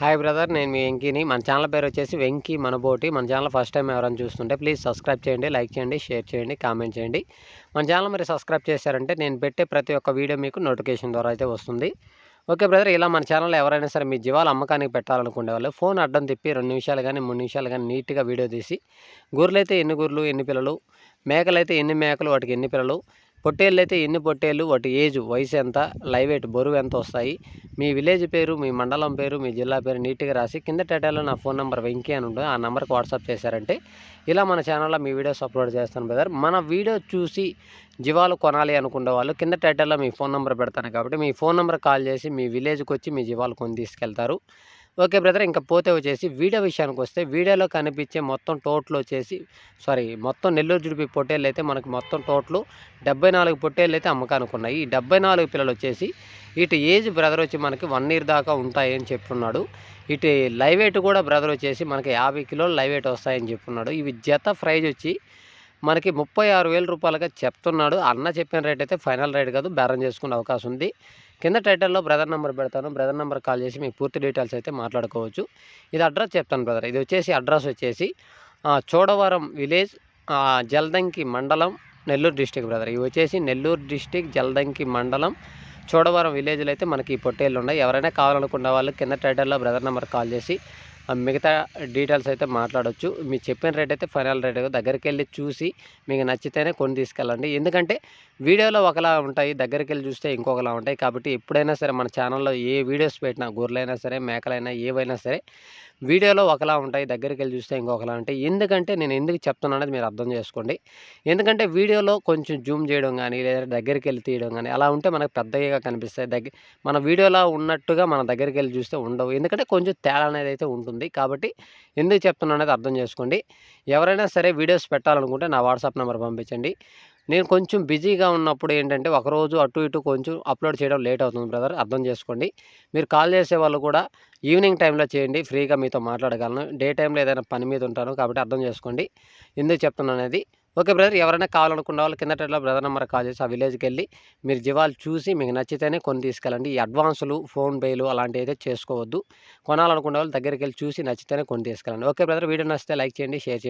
Hi brother నేను మీ వెంకీని. మన channel పేరు వచ్చేసి వెంకీ మనబోటి. మన ఛానల్ ఫస్ట్ టైం ఎవరైనా చూస్తుంటే ప్లీజ్ సబ్స్క్రైబ్ చేయండి లైక్ చేయండి షేర్ చేయండి కామెంట్ చేయండి. మన ఛానల్ మరి సబ్స్క్రైబ్ చేశారంటే నేను పెట్టే ప్రతి ఒక్క వీడియో మీకు నోటిఫికేషన్ ద్వారా అయితే వస్తుంది. ఓకే బ్రదర్ ఇలా మన ఛానల్లో ఎవరైనా సరే మీ జీవాలు అమ్మకానికి పెట్టాలనుకునే వాళ్ళు ఫోన్ అడ్డం తిప్పి రెండు నిమిషాలు కానీ మూడు నిమిషాలు కానీ నీట్గా వీడియో తీసి గొర్రెలు అయితే ఎన్ని గొర్రెలు ఎన్ని పిల్లలు మేకలు అయితే ఎన్ని మేకలు వాటికి ఎన్ని పిల్లలు పొట్టేళ్ళు అయితే ఎన్ని పొట్టేళ్ళు వాటి ఏజ్ వయసు ఎంత లైవ్ వెయిట్ బరువు ఎంత వస్తాయి మీ విలేజ్ పేరు మీ మండలం పేరు మీ జిల్లా పేరు నీట్గా రాసి కింద టైటిల్లో నా ఫోన్ నెంబర్ వెంకీ అని ఉంటుంది ఆ నెంబర్కి వాట్సాప్ చేశారంటే ఇలా మన ఛానల్లో మీ వీడియోస్ అప్లోడ్ చేస్తాను బ్రదర్. మన వీడియో చూసి జీవాలు కొనాలి అనుకునే వాళ్ళు కింద టైటిల్లో మీ ఫోన్ నెంబర్ పెడతాను కాబట్టి మీ ఫోన్ నెంబర్ కాల్ చేసి మీ విలేజ్కి వచ్చి మీ జీవాలు కొని తీసుకెళ్తారు. ఓకే బ్రదర్ ఇంకా పోతే వచ్చేసి వీడియో విషయానికి వస్తే వీడియోలో కనిపించే మొత్తం టోటల్ వచ్చేసి సారీ మొత్తం నెల్లూరు జుడిపి పొట్టేళ్ళు అయితే మనకి మొత్తం టోటల్ డెబ్బై నాలుగు పొట్టేళ్ళు అయితే అమ్మకానికి ఉన్నాయి ఈ డెబ్బై నాలుగు పిల్లలు వచ్చేసి ఇటు ఏజ్ బ్రదర్ వచ్చి మనకి వన్ ఇయర్ దాకా ఉంటాయని చెప్తున్నాడు. ఇటు లైవ్ వెయిట్ కూడా బ్రదర్ వచ్చేసి మనకి యాభై కిలోలు లైవ్ వెయిట్ వస్తాయని చెప్తున్నాడు. ఇవి జత ప్రైజ్ వచ్చి మనకి ముప్పై ఆరు వేల రూపాయలుగా చెప్తున్నాడు. అన్న చెప్పిన రేట్ అయితే ఫైనల్ రేట్ కాదు బేరం చేసుకునే అవకాశం ఉంది. కింద టైటిల్లో బ్రదర్ నెంబర్ పెడతాను. బ్రదర్ నెంబర్ కాల్ చేసి మీ పూర్తి డీటెయిల్స్ అయితే మాట్లాడుకోవచ్చు. ఇది అడ్రస్ చెప్తాను బ్రదర్. ఇది వచ్చేసి అడ్రస్ వచ్చేసి చోడవరం విలేజ్ జల్దంకి మండలం నెల్లూరు డిస్టిక్ బ్రదర్. ఇవి వచ్చేసి నెల్లూరు డిస్టిక్ జల్దంకి మండలం చోడవరం విలేజ్లో అయితే మనకి ఈ పొట్టేళ్ళు ఉన్నాయి. ఎవరైనా కావాలనుకున్న వాళ్ళు కింద టైటిల్లో బ్రదర్ నెంబర్ కాల్ చేసి మిగతా డీటెయిల్స్ అయితే మాట్లాడొచ్చు. మీరు చెప్పిన రేట్ అయితే ఫైనల్ రేట్ దగ్గరికి వెళ్ళి చూసి మీకు నచ్చితేనే కొని తీసుకెళ్ళండి. ఎందుకంటే వీడియోలో ఒకలా ఉంటాయి దగ్గరికి వెళ్ళి చూస్తే ఇంకొకలా ఉంటాయి. కాబట్టి ఎప్పుడైనా సరే మన ఛానల్లో ఏ వీడియోస్ పెట్టినా గొర్రెలైనా సరే మేకలైనా ఏవైనా సరే వీడియోలో ఒకలా ఉంటాయి దగ్గరికి వెళ్ళి చూస్తే ఇంకొకలా ఉంటాయి. ఎందుకంటే నేను ఎందుకు చెప్తున్నాను అనేది మీరు అర్థం చేసుకోండి. ఎందుకంటే వీడియోలో కొంచెం జూమ్ చేయడం కానీ లేదా దగ్గరికి వెళ్ళి తీయడం కానీ అలా ఉంటే మనకు పెద్దగా కనిపిస్తాయి. దగ్గర మన వీడియోలో ఉన్నట్టుగా మన దగ్గరికి వెళ్ళి చూస్తే ఉండవు. ఎందుకంటే కొంచెం తేడా అనేది అయితే ఉంటుంది. కాబట్టి ఎందుకు చెప్తున్నా అనేది అర్థం చేసుకోండి. ఎవరైనా సరే వీడియోస్ పెట్టాలనుకుంటే నా వాట్సాప్ నెంబర్ పంపించండి. నేను కొంచెం బిజీగా ఉన్నప్పుడు ఏంటంటే ఒకరోజు అటు ఇటు కొంచెం అప్లోడ్ చేయడం లేట్ అవుతుంది బ్రదర్ అర్థం చేసుకోండి. మీరు కాల్ చేసే వాళ్ళు కూడా ఈవినింగ్ టైంలో చేయండి ఫ్రీగా మీతో మాట్లాడగలను. డే టైంలో ఏదైనా పని మీద ఉంటాను కాబట్టి అర్థం చేసుకోండి. ఎందుకు చెప్తున్నాను అనేది. ఓకే బ్రదర్ ఎవరైనా కావాలనుకున్న వాళ్ళు కింద టైంలో బ్రదర్ నెంబర్ కాల్ చేసి ఆ విలేజ్కి వెళ్ళి మీరు జీవాలు చూసి మీకు నచ్చితేనే కొన్ని తీసుకెళ్ళండి. ఈ అడ్వాన్సులు ఫోన్ పేలు అలాంటివి అయితే చేసుకోవద్దు. కొనాలనుకున్న వాళ్ళు దగ్గరికి వెళ్ళి చూసి నచ్చితేనే కొన్ని తీసుకెళ్ళండి. ఓకే బ్రదర్ వీడియో నచ్చితే లైక్ చేయండి షేర్ చేయండి.